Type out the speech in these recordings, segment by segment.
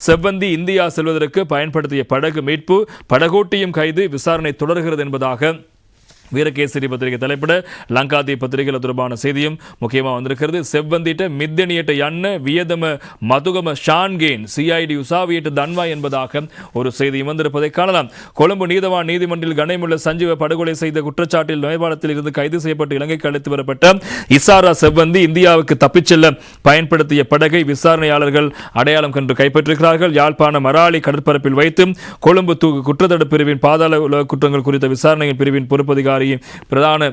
செவ்வந்தி இந்தியா செல்வதற்கு பயன்படுத்திய படகு மீட்பு படகோட்டியும் கைது விசாரணை தொடர்கிறது என்பதாக வீரகேசரி பத்திரிகை தலைப்பிட லங்காதி பத்திரிகையில் தொடர்பான செய்தியும் முக்கியமாக வந்திருக்கிறது. செவ்வந்திட்ட மித்தனியட்ட எண்ண வியதம மதுகம ஷான்கேன் சிஐடி உசாவியிட்ட தன்வா என்பதாக ஒரு செய்தியும் வந்திருப்பதை காணலாம். கொழும்பு நீதவான் நீதிமன்றில் கண்ணியமுள்ள சஞ்சீவ படுகொலை செய்த குற்றச்சாட்டில் நேபாளத்தில் இருந்து கைது செய்யப்பட்டு இலங்கைக்கு அழைத்து வரப்பட்ட இசாரா செவ்வந்தி இந்தியாவுக்கு தப்பிச் செல்ல பயன்படுத்திய படகை விசாரணையாளர்கள் அடையாளம் கண்டு கைப்பற்றிருக்கிறார்கள். யாழ்ப்பாண மராலி கடற்பரப்பில் வைத்து கொழும்பு தூக்கு குற்றத்தடுப்பு பிரிவின் பாதாள உலக குற்றங்கள் குறித்த விசாரணையின் பிரிவின் பொறுப்பதிகாரி பிரதான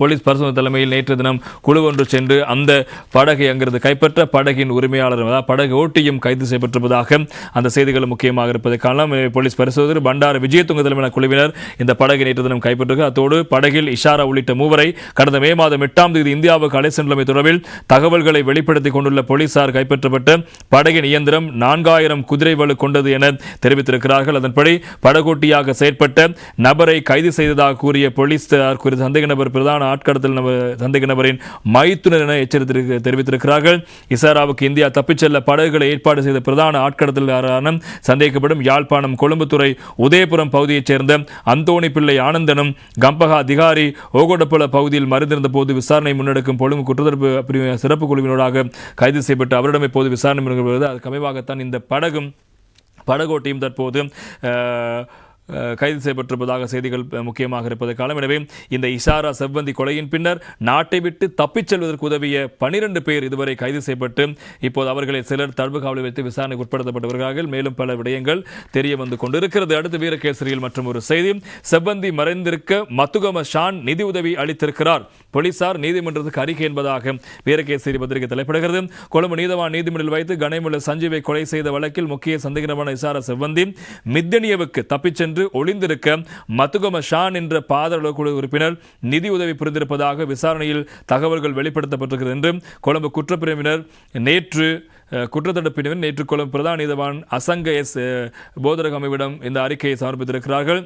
போலீஸ் பரிசோதனை தலைமையில் நேற்று தினம் குழு ஒன்று சென்று அந்த படகை அங்கிருந்து கைப்பற்ற படகின் உரிமையாளர் படகு ஓட்டியும் கைது செய்யப்பட்டிருப்பதாக அந்த செய்திகள் முக்கியமாக இருப்பதை காணலாம். போலீஸ் பரிசோதகர் பண்டார விஜயதுங்க தலைமையிலான குழுவினர் இந்த படகை நேற்று தினம் கைப்பற்றிருக்க. அத்தோடு படகில் இஷாரா உள்ளிட்ட மூவரை கடந்த மே மாதம் எட்டாம் தேதி இந்தியாவுக்கு அலை சென்றமை தொடர்பில் தகவல்களை வெளிப்படுத்திக் கொண்டுள்ள போலீசார் கைப்பற்றப்பட்ட படகின் இயந்திரம் நான்காயிரம் குதிரை வலு கொண்டது என தெரிவித்திருக்கிறார்கள். அதன்படி படகோட்டியாக செயற்பட்ட நபரை கைது செய்ததாக கூறிய போலீசார் குறித்த சந்தேக நபர் பிரதான ஆட்கடத்தல் நபர் சந்தேக நபரின் மைத்துனர் என எச்சரித்திருக்க தெரிவித்திருக்கிறார்கள். இசாராவுக்கு இந்தியா தப்பிச் செல்ல படகுகளை ஏற்பாடு செய்த பிரதான ஆட்கடத்தலான சந்தேகிக்கப்படும் யாழ்ப்பாணம் கொழும்புத்துறை உதயபுரம் பகுதியைச் சேர்ந்த அந்தோணி பிள்ளை ஆனந்தனும் கம்பகா அதிகாரி ஓகோடப்பல பகுதியில் மறைந்திருந்த போது விசாரணை முன்னெடுக்கும் பொழுது குற்றத்தடுப்பு பிரிவு சிறப்பு குழுவினராக கைது செய்யப்பட்டு அவரிடம் இப்போது விசாரணை முன்னெடுக்கப்படுகிறது. அதுக்கு அமைவாகத்தான் இந்த படகும் படகோட்டியும் தற்போது கைது செய்யப்பட்டிருப்பதாக செய்திகள் முக்கியமாக இருப்பது காலம் எனவே இந்த இஷாரா செவ்வந்தி கொலையின் பின்னர் நாட்டை விட்டு தப்பிச் செல்வதற்கு உதவிய பனிரெண்டு பேர் இதுவரை கைது செய்யப்பட்டு இப்போது அவர்களை சிலர் தடுப்பு காவலில் வைத்து விசாரணைக்கு உட்படுத்தப்பட்டு வருகிறார்கள் மேலும் பல விடயங்கள் தெரிய வந்து கொண்டிருக்கிறது. அடுத்து வீரகேசரியில் மற்றும் ஒரு செய்தி. செவ்வந்தி மறைந்திருக்க மத்துகம ஷான் நிதி உதவி அளித்திருக்கிறார். போலீசார் நீதிமன்றத்துக்கு அறிக்கை என்பதாக வீரகேசரி பத்திரிகை தலைப்படுகிறது. கொழும்பு நீதவான் நீதிமன்றில் வைத்து கணேமுள்ள சஞ்சீவை கொலை செய்த வழக்கில் முக்கிய சந்தேகமான இசாரா செவ்வந்தி மித்தனியவுக்கு தப்பிச் சென்று ஒளிந்திருக்க மத்துகம ஷான் என்ற பாதாள குழு உறுப்பினர் நிதி உதவி புரிந்திருப்பதாக விசாரணையில் தகவல்கள் வெளிப்படுத்தப்பட்டிருக்கிறது என்று கொழும்பு குற்றப்பிரிவினர் நேற்று குற்றத்தடுப்பினர் நேற்று கொழும்பு பிரதான நீதவான் அசங்க எஸ் போதரகமைவிடம் இந்த அறிக்கையை சமர்ப்பித்திருக்கிறார்கள்.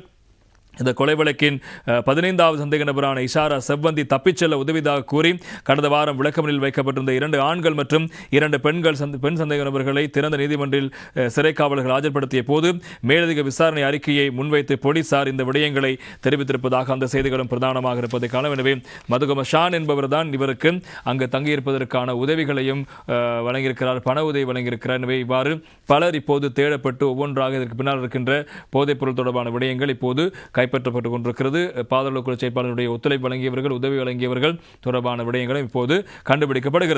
இந்த கொலை வழக்கின் பதினைந்தாவது சந்தேக நபரான இஷாரா செவ்வந்தி தப்பிச் செல்ல உதவிதாக கூறி கடந்த வாரம் விளக்கமனில் வைக்கப்பட்டிருந்த இரண்டு ஆண்கள் மற்றும் இரண்டு பெண்கள் சந்த பெண் சந்தேக நபர்களை திறந்த நீதிமன்றில் அஹ், சிறை காவலர்கள் ஆஜர்படுத்திய போது மேலதிக விசாரணை அறிக்கையை முன்வைத்து போலீசார் இந்த விடயங்களை தெரிவித்திருப்பதாக அந்த செய்திகளும் பிரதானமாக இருப்பதை காண எனவே மதுகம ஷான் என்பவர் தான் இவருக்கு அங்கு தங்கியிருப்பதற்கான உதவிகளையும் வழங்கியிருக்கிறார் பண உதவி வழங்கியிருக்கிறார். எனவே இவ்வாறு பலர் இப்போது தேடப்பட்டு ஒவ்வொன்றாக இதற்கு பின்னால் இருக்கின்ற போதைப்பொருள் தொடர்பான விடயங்கள் இப்போது கைப்பற்றப்பட்டு கொண்டிருக்கிறது பாதாள குழு செயற்பாளருடைய ஒத்துழைப்பு வழங்கியவர்கள் உதவி வழங்கியவர்கள் தொடர்பான விடயங்களும் இப்போது கண்டுபிடிக்கப்படுகிறது.